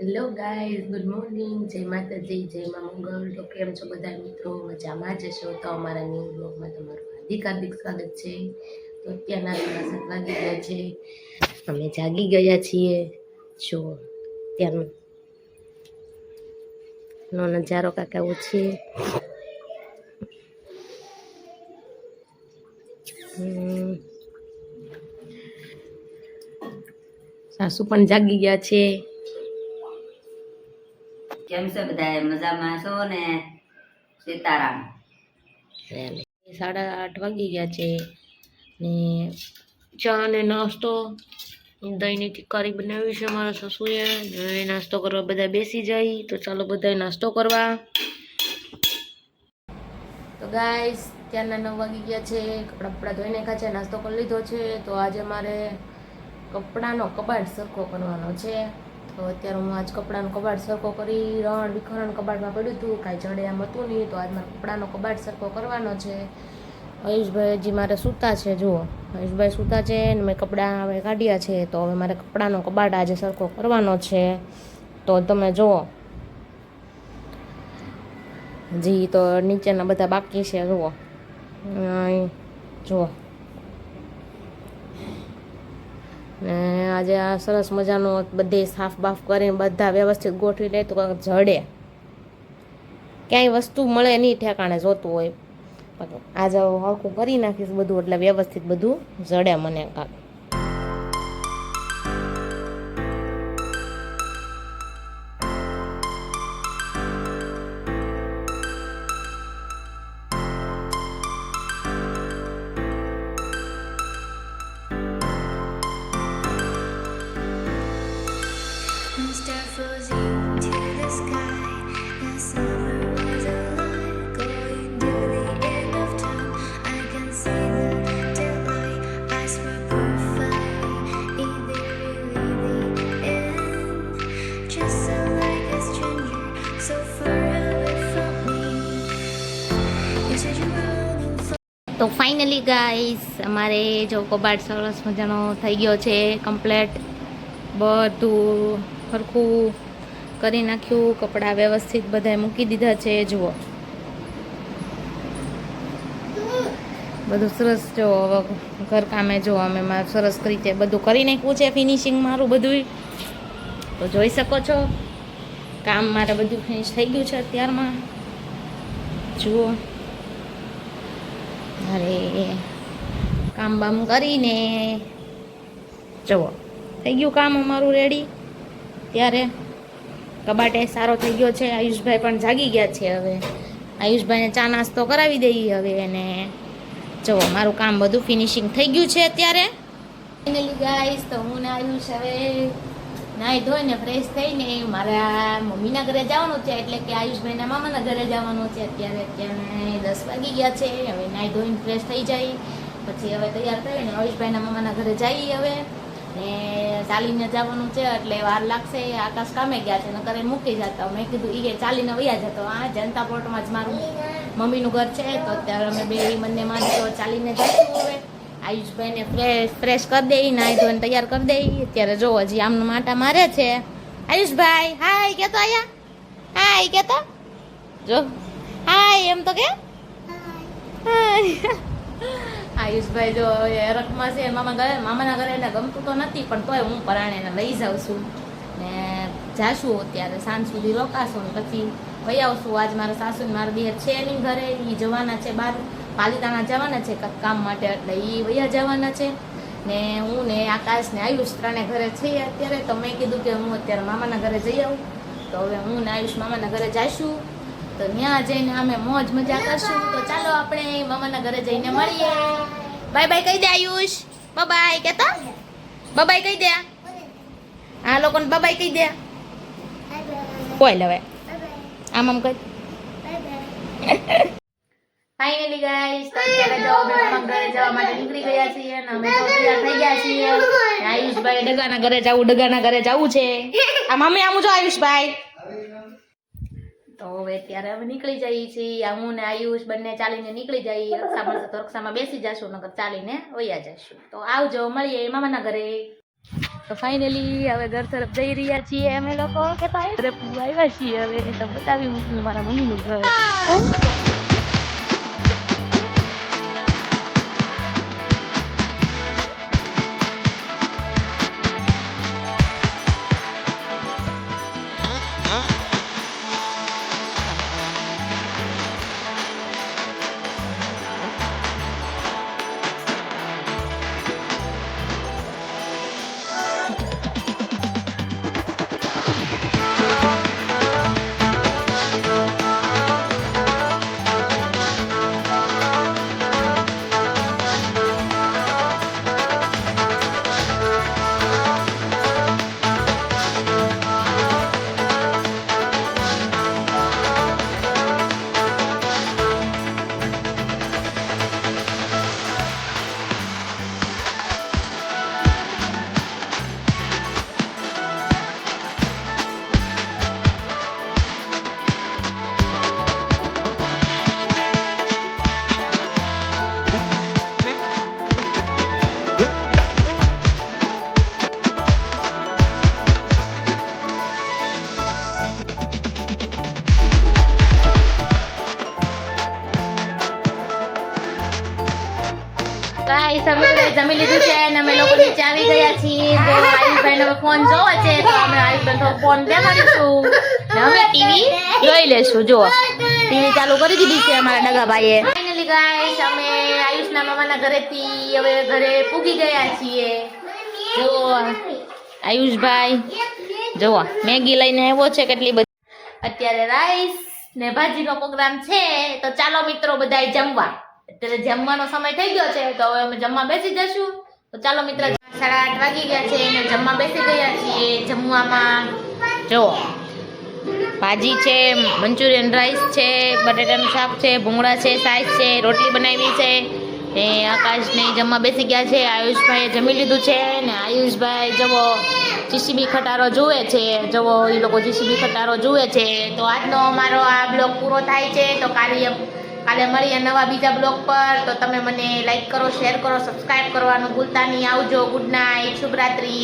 Hello guys good morning જય માતાજી, જય મા મંગલ. તો કેમ છો બધા મિત્રો? મજામાં જ છો તો અમારા ન્યૂ બ્લોગમાં તમારું હાર્દિક હાર્દિક સ્વાગત છે. તો અત્યારના સાડા સાત વાગી ગયા છે. અમે જાગી ગયા છીએ. જો ત્યારનો નજારો કાકા આવો છે. સાસુ પણ જાગી ગયા છે. કેમ છે બધા મજામાં છો ને? સીતારામ. સાડા આઠ વાગી ગયા છે ને ચા ને નાસ્તો, દહીંની કરી બનાવી છે મારા સસુએ. હવે નાસ્તો કરવા બધા બેસી જાય, તો ચાલો બધા નાસ્તો કરવા. તો ગાઈસ ત્યારના નવ વાગી ગયા છે, કપડાં કપડાં ધોઈ નાખ્યા છે, નાસ્તો કરી લીધો છે. તો આજે મારે કપડાનો કબાટ સરખો કરવાનો છે. તો અત્યારે હું આજ કપડાનો કબાટ સરખો કરી રણ વિખરણ કબાટમાં પડ્યું હતું, કાંઈ જડે આમ હતું નહીં, તો આજ મારે કપડાનો કબાટ સરખો કરવાનો છે. હરીશભાઈ હજી મારે સૂતા છે, જુઓ. હરીશભાઈ સૂતા છે ને મેં કપડાં હવે કાઢ્યા છે, તો હવે મારે કપડાનો કબાટ આજે સરખો કરવાનો છે. તો તમે જુઓ. હજી તો નીચેના બધા બાકી છે, જુઓ. જુઓ. ને આજે આ સરસ મજાનો બધે સાફ બાફ કરીને બધા વ્યવસ્થિત ગોઠવી લે તો કંઈક જડે. ક્યાંય વસ્તુ મળે નહીં ઠેકાણે જોતું હોય. આજે હળકું કરી નાખીશ બધું એટલે વ્યવસ્થિત બધું જડે મને કાંક. તો ફાઇનલી ગાઈસ અમારે જો કબાટ સરસ મજાનો થઈ ગયો છે કમ્પ્લેટ બધું સરખું કરી નાખ્યું, કપડાં વ્યવસ્થિત બધાએ મૂકી દીધા છે, જુઓ. બધું સરસ જો ઘરકામે જો અમે સરસ રીતે બધું કરી નાખ્યું છે ફિનિશિંગ મારું બધું તો જોઈ શકો છો, કામ મારે બધું ફિનિશ થઈ ગયું છે અત્યારમાં. જુઓ. અરે, કામ બામ કરીને. જુઓ, થઈ ગયું કામ અમારું રેડી ત્યારે કબાટે સારો થઈ ગયો છે. આયુષભાઈ પણ જાગી ગયા છે હવે. આયુષભાઈને ચા નાસ્તો કરાવી દઈએ હવે એને. જુઓ, મારું કામ બધું ફિનિશિંગ થઈ ગયું છે અત્યારે. ફાઇનલી ગાઈસ તો હું ને આયુષ હવે નાહી ધોઈને ફ્રેશ થઈને મારા મમ્મીના ઘરે જવાનું છે, એટલે કે આયુષભાઈના મામાના ઘરે જવાનું છે. અત્યારે અત્યારે દસ વાગી ગયા છે, હવે નાહી ધોઈને ફ્રેશ થઈ જાય. પછી હવે તૈયાર થઈને આયુષભાઈના મામાના ઘરે જઈએ હવે. ને ચાલીને જવાનું છે, એટલે વાર લાગશે, આકાશ કામે ગયા છે, નકર મૂકી જતા. મેં કીધું એ ચાલીને વયા જતો આ જનતા પોર્ટમાં જ મારું મમ્મીનું ઘર છે, તો અત્યારે અમે બે બંને માં તો ચાલીને જઈશું હવે. આયુષભાઈને ફ્રેશ ફ્રેશ કરી દઈ નાહી ધોઈને તૈયાર કરી દઈ. અત્યારે જો હજી આમનો માટા મારે છે. આયુષભાઈ, હાય, કેતો આયા? હાય, કેતો? જો. હાય, એમ તો કે? આયુષભાઈ જો રકમાં છે, મામા ઘરે, મામાના ઘરે એને ગમતું તો નથી, પણ તોય હું પરાણે એને લઈ જાઉં છું. ને જાશું અત્યારે, સાંજ સુધી રોકાશું ને પછી વહી આવશું. આજ મારા સાસુ મારા દિયર છે નહીં ઘરે એ જવાના છે બહાર. પાલિતાણા જવાના છે કામ માટે એટલે એ વયા જવાના છે. ને હું ને આકાશ ને આયુષ ત્રણે ઘરે છીએ અત્યારે તો મેં કીધું કે હું અત્યારે મામાના ઘરે જઈ આવું. તો હવે હું ને આયુષ મામાના ઘરે જઈશું. તો ત્યાં જઈને અમે મોજ મજા કરશું. તો ચાલો આપણે મામાના ઘરે જઈને મળીએ. બાય બાય કહી દે આયુષ. બબાય કેતા? બબાય કહી દે. આ લોકોને બબાય કહી દે. કોઈ લવે આમ આમ કહી. ફાઇનલી ગાઈસ તો ઘરે જો અમે મામા ઘરે જવા માટે નીકળી ગયા છીએ અને અમે તો તૈયાર થઈ ગયા છીએ. આયુષભાઈ ડગાના ઘરે જવું ડગાના ઘરે જવું છે. આ મમ્મી આમ જો આયુષભાઈ. તો હવે ત્યારે અમે નીકળી જઈએ છીએ. આ હું ને આયુષ બંને ચાલીને નીકળી જઈએ. રક્ષા મળશે તો રક્ષામાં બેસી જશું નગર ચાલીને વયા જશું. તો આવજો મળીએ મામાના ઘરે. તો ફાઇનલી હવે ઘર તરફ જઈ રહ્યા છીએ અમે લોકો. કે તો આવ્યા છીએ. હવે તો બતાવી હું મારા મમ્મીનું ઘર. બધાએ જમી લીધું છે અને અમે લોકો નીચે આવી ગયા છીએ. તો આયુષભાઈ નો ફોન જોવો છે, તો અમે આયુષભાઈ નો ફોન દેખાડીશું ને અમે ટીવી જોઈ લેશું જો ટીવી ચાલુ કરી દીધી છે અમારા ડગાભાઈએ ફાઇનલી ગાઈસ અમે આયુષના મામાના ઘરેથી હવે ઘરે પૂગી ગયા છીએ. જો આયુષભાઈ, જુઓ. મેગી લઈને આવ્યો છે, કેટલી બધી. અત્યારે રાઈસ ને ભાજીનો પ્રોગ્રામ છે. તો ચાલો મિત્રો, બધાય જમવા. અત્યારે જમવાનો સમય થઈ ગયો છે, તો હવે અમે જમવા બેસી જશું. તો ચાલો મિત્ર, સાડા આઠ વાગી ગયા છે, અને જમવા બેસી ગયા છીએ જમવામાં. જો, ભાજી છે, મંચુરિયન રાઈસ છે, બટેટાનું શાક છે, ભૂંગળા છે સાઈઝ છે, રોટલી બનાવી છે, ને આકાશને જમવા બેસી ગયા છે, આયુષભાઈએ જમી લીધું છે, ને આયુષભાઈ જવો જીસીબી ખટારો જુએ છે જવો એ લોકો જીસીબી ખટારો જુએ છે. તો આજનો અમારો આ બ્લોગ પૂરો થાય છે, તો કાલે કાલે મળીએ નવા બીજા બ્લોગ પર તો તમે મને લાઈક કરો શેર કરો સબસ્ક્રાઈબ કરવાનું ભૂલતા નહીં. આવજો ગુડ નાઇટ શુભરાત્રી.